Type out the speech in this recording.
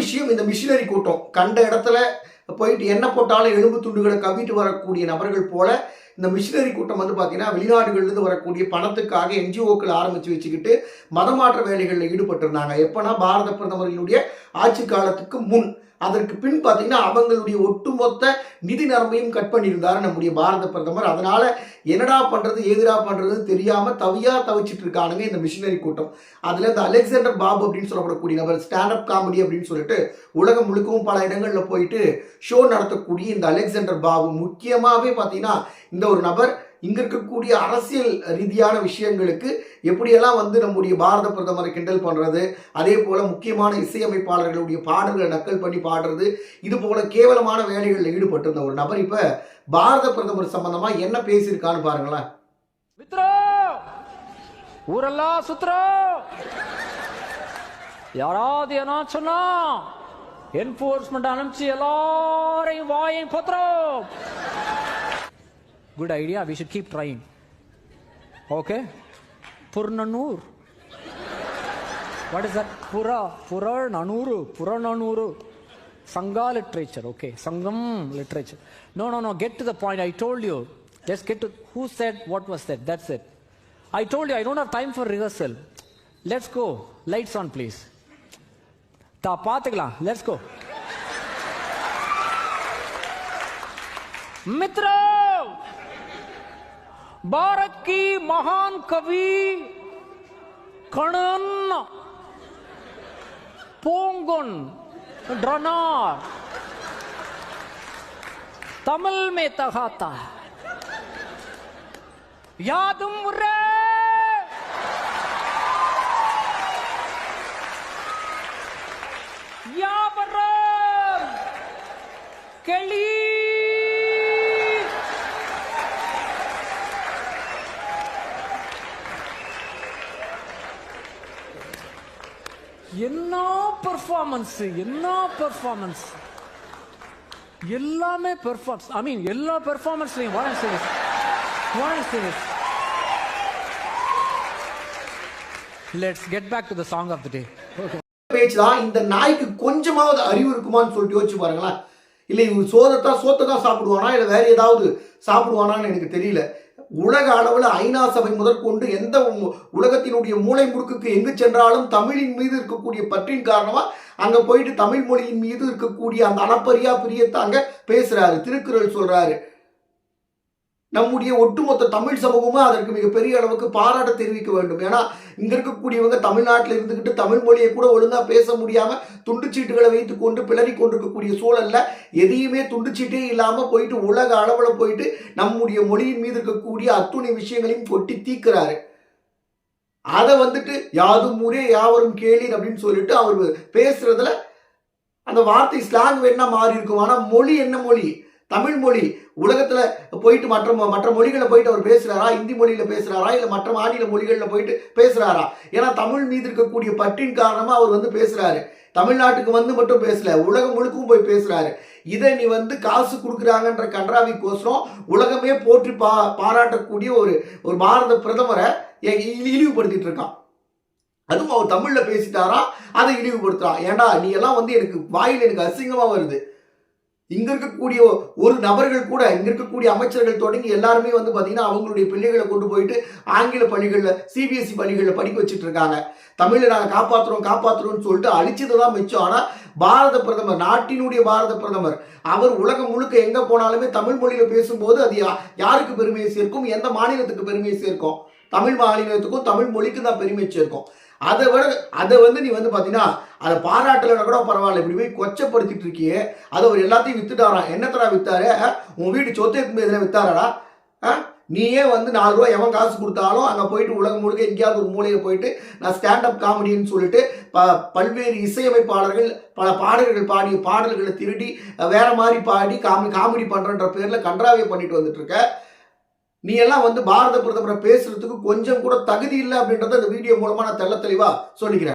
விஷயம் இந்த மிஷினரி கூட்டம். கண்ட இடத்துல போயிட்டு என்ன போட்டாலும் எலும்பு துண்டுகளை கவிட்டு வரக்கூடிய நபர்கள் போல இந்த மிஷினரி கூட்டம் வந்து பார்த்தீங்கன்னா வெளிநாடுகள்லேருந்து வரக்கூடிய பணத்துக்காக என்ஜிஓக்கள் ஆரம்பித்து வச்சுக்கிட்டு மதமாற்ற வேலைகளில் ஈடுபட்டிருந்தாங்க. எப்போனா பாரத பிரதமர்களுடைய ஆட்சி காலத்துக்கு முன். அதற்கு பின் பார்த்தீங்கன்னா அவங்களுடைய ஒட்டுமொத்த நிதி நிலைமையும் கட் பண்ணியிருந்தாரு நம்முடைய பாரத பிரதமர். அதனால என்னடா பண்றது எதிரா பண்றது தெரியாம தவியா தவிச்சிட்டு இருக்கானுங்க இந்த மிஷினரி கூட்டம். அதுல இந்த அலெக்சாண்டர் பாபு அப்படின்னு சொல்லப்படக்கூடிய நபர் ஸ்டாண்டப் காமெடி அப்படின்னு சொல்லிட்டு உலகம் முழுக்கவும் பல இடங்கள்ல போயிட்டு ஷோ நடத்தக்கூடிய இந்த அலெக்சாண்டர் பாபு. முக்கியமாகவே பார்த்தீங்கன்னா இந்த ஒரு நபர் இங்க இருக்கக்கூடிய அரசியல் ரீதியான விஷயங்களுக்கு எப்படியெல்லாம் வந்து நம்முடைய பாரத பிரதமரை கிண்டல் பண்ணுறது அதே போல முக்கியமான இசையமைப்பாளர்களுடைய பாடல்களை நக்கல் பண்ணி பாடுறது இது போல கேவலமான வேலைகளில் ஈடுபட்டிருந்த ஒரு நபர் இப்ப பாரத பிரதமர் சம்பந்தமாக என்ன பேசியிருக்கான்னு பாருங்களேன். மித்ரோ! ஊரெல்லாம் சுத்துறோ! யாராவது என்ன சொன்னா என்போர்ஸ்மெண்ட் அனுப்பிச்சு எல்லாரையும் வாயையும் பத்திரம் Good idea, we should keep trying. Okay? Purnanur. What is that? Pura, Purananuru, Purananuru. Sangha literature, okay. Sangam literature. No, no, no, get to the point. I told you. Just get to who said what was said. That's it. I told you I don't have time for rehearsal. Let's go. Lights on, please. Ta. Let's go. Mitra! Bharat की महान कवि कणन पोंगन ड्रनार तमिल में तगाता है। यादुम रे என்ன performance என்ன performance எல்லாமே performance I mean எல்லா பெர்ஃபார்மன்ஸ்லையும் what serious saying serious let's get back to the song of the day okay பேச்சு தான் இந்த நாய்க்கு கொஞ்சமாவது அறிவு இருக்குமான்னு சொல்லிட்டு யோசிச்சு பாருங்களேன். இல்லை இவன் சோதத்தான் சோத்தை தான் சாப்பிடுவானா? இல்லை வேற ஏதாவது சாப்பிடுவானான்னு எனக்கு தெரியல. உலக அளவில் ஐநா சபை முதற்கொண்டு எந்த உலகத்தினுடைய மூளை முறுக்குக்கு எங்கு சென்றாலும் தமிழின் மீது இருக்கக்கூடிய பற்றின் காரணமாக அங்கே போயிட்டு தமிழ் மொழியின் மீது இருக்கக்கூடிய அந்த அளப்பரியா பிரியத்தை அங்கே பேசுகிறாரு திருக்குறள் சொல்கிறாரு நம்முடைய ஒட்டுமொத்த தமிழ் சமூகமும் அதற்கு மிகப்பெரிய அளவுக்கு பாராட்ட தெரிவிக்க வேண்டும். ஏன்னா இங்க இருக்கக்கூடியவங்க தமிழ்நாட்டில் இருந்துக்கிட்டு தமிழ் மொழியை கூட ஒழுங்கா பேச முடியாம துண்டுச்சீட்டுகளை வைத்து கொண்டு பிளறி கொண்டிருக்கக்கூடிய சூழல்ல எதையுமே துண்டுச்சீட்டே இல்லாம போயிட்டு உலக அளவுல போயிட்டு நம்முடைய மொழியின் மீது இருக்கக்கூடிய அத்துணை விஷயங்களையும் கொட்டி தீக்குறாரு. அதை வந்துட்டு யாதும் ஊரே யாவரும் கேளீர் அப்படின்னு சொல்லிட்டு அவர் பேசுறதுல அந்த வார்த்தை ஸ்லாங் வேணா மாறி இருக்கும். ஆனா மொழி என்ன மொழி? தமிழ் மொழி போயிட்டு மற்ற மொ- மற்ற மொழிகளை போயிட்டு அவர் பேசுகிறாரா இந்தி மொழியில் பேசுகிறாரா இல்லை மற்ற மாநில மொழிகளில் போயிட்டு பேசுகிறாரா ஏன்னா தமிழ் மீது இருக்கக்கூடிய பற்றின் காரணமாக அவர் வந்து பேசுகிறாரு தமிழ்நாட்டுக்கு வந்து மட்டும் பேசல உலகம் முழுக்கும் போய் பேசுறாரு. இதை நீ வந்து காசு கொடுக்குறாங்கன்ற கன்றாவிக்கோசரம் உலகமே போற்றி பா பாராட்டக்கூடிய ஒரு ஒரு பாரத பிரதமரை இ- இழிவுபடுத்திட்டு இருக்கான். அதுவும் அவர் தமிழ்ல பேசிட்டாரா? அதை இழிவுபடுத்துறான். ஏன்டா நீ எல்லாம் வந்து எனக்கு வாயில் எனக்கு அசிங்கமா வருது. இங்க இருக்கக்கூடிய ஒரு நபர்கள் கூட இங்க இருக்கக்கூடிய அமைச்சர்கள் தொடங்கி எல்லாருமே வந்து பாத்தீங்கன்னா அவங்களுடைய பிள்ளைகளை கொண்டு போயிட்டு ஆங்கில பள்ளிகள்ல சிபிஎஸ்இ பள்ளிகள்ல படிக்க வச்சுட்டு இருக்காங்க. தமிழை நாங்கள் காப்பாற்றுறோம் காப்பாற்றுறோம்னு சொல்லிட்டு அழிச்சது தான் மிச்சம். ஆனா பாரத பிரதமர் நாட்டினுடைய பாரத பிரதமர் அவர் உலகம் முழுக்க எங்க போனாலுமே தமிழ் மொழியில பேசும்போது அது யா- யாருக்கு பெருமையை சேர்க்கும்? எந்த மாநிலத்துக்கு பெருமையை சேர்க்கும்? தமிழ் மாநிலத்துக்கும் தமிழ் மொழிக்கும் தான் பெருமை சேர்க்கும். அதை விட அதை வந்து நீ வந்து பார்த்தீங்கன்னா அதை பாராட்டலைன்னா கூட பரவாயில்ல. இப்படி போய் கொச்சப்படுத்திட்டு இருக்கியே. அதை அவர் எல்லாத்தையும் வித்துட்டாராம். என்னத்தடா வித்தாரு? உன் வீட்டு சொத்து எதுவுமே இதில் வித்தாரடா? நீயே வந்து நாலு ரூபா எவன் காசு கொடுத்தாலும் அங்கே போயிட்டு உலகம் முழுக்க எங்கேயாவது ஒரு மூலையில் போயிட்டு நான் ஸ்டாண்டப் காமெடின்னு சொல்லிட்டு ப பல்வேறு இசையமைப்பாளர்கள் பல பாடல்கள் பாடிய பாடல்களை திருடி வேற மாதிரி பாடி காமெடி காமெடி பண்ணுறன்ற பேரில் கன்றாவே பண்ணிட்டு வந்துட்டு இருக்க. நீ எல்லாம் வந்து பாரத பிரதமரை பேசுறதுக்கு கொஞ்சம் கூட தகுதி இல்லை அப்படின்றத இந்த வீடியோ மூலமா நான் தெள்ள தெளிவா சொல்லிக்கிறேன்.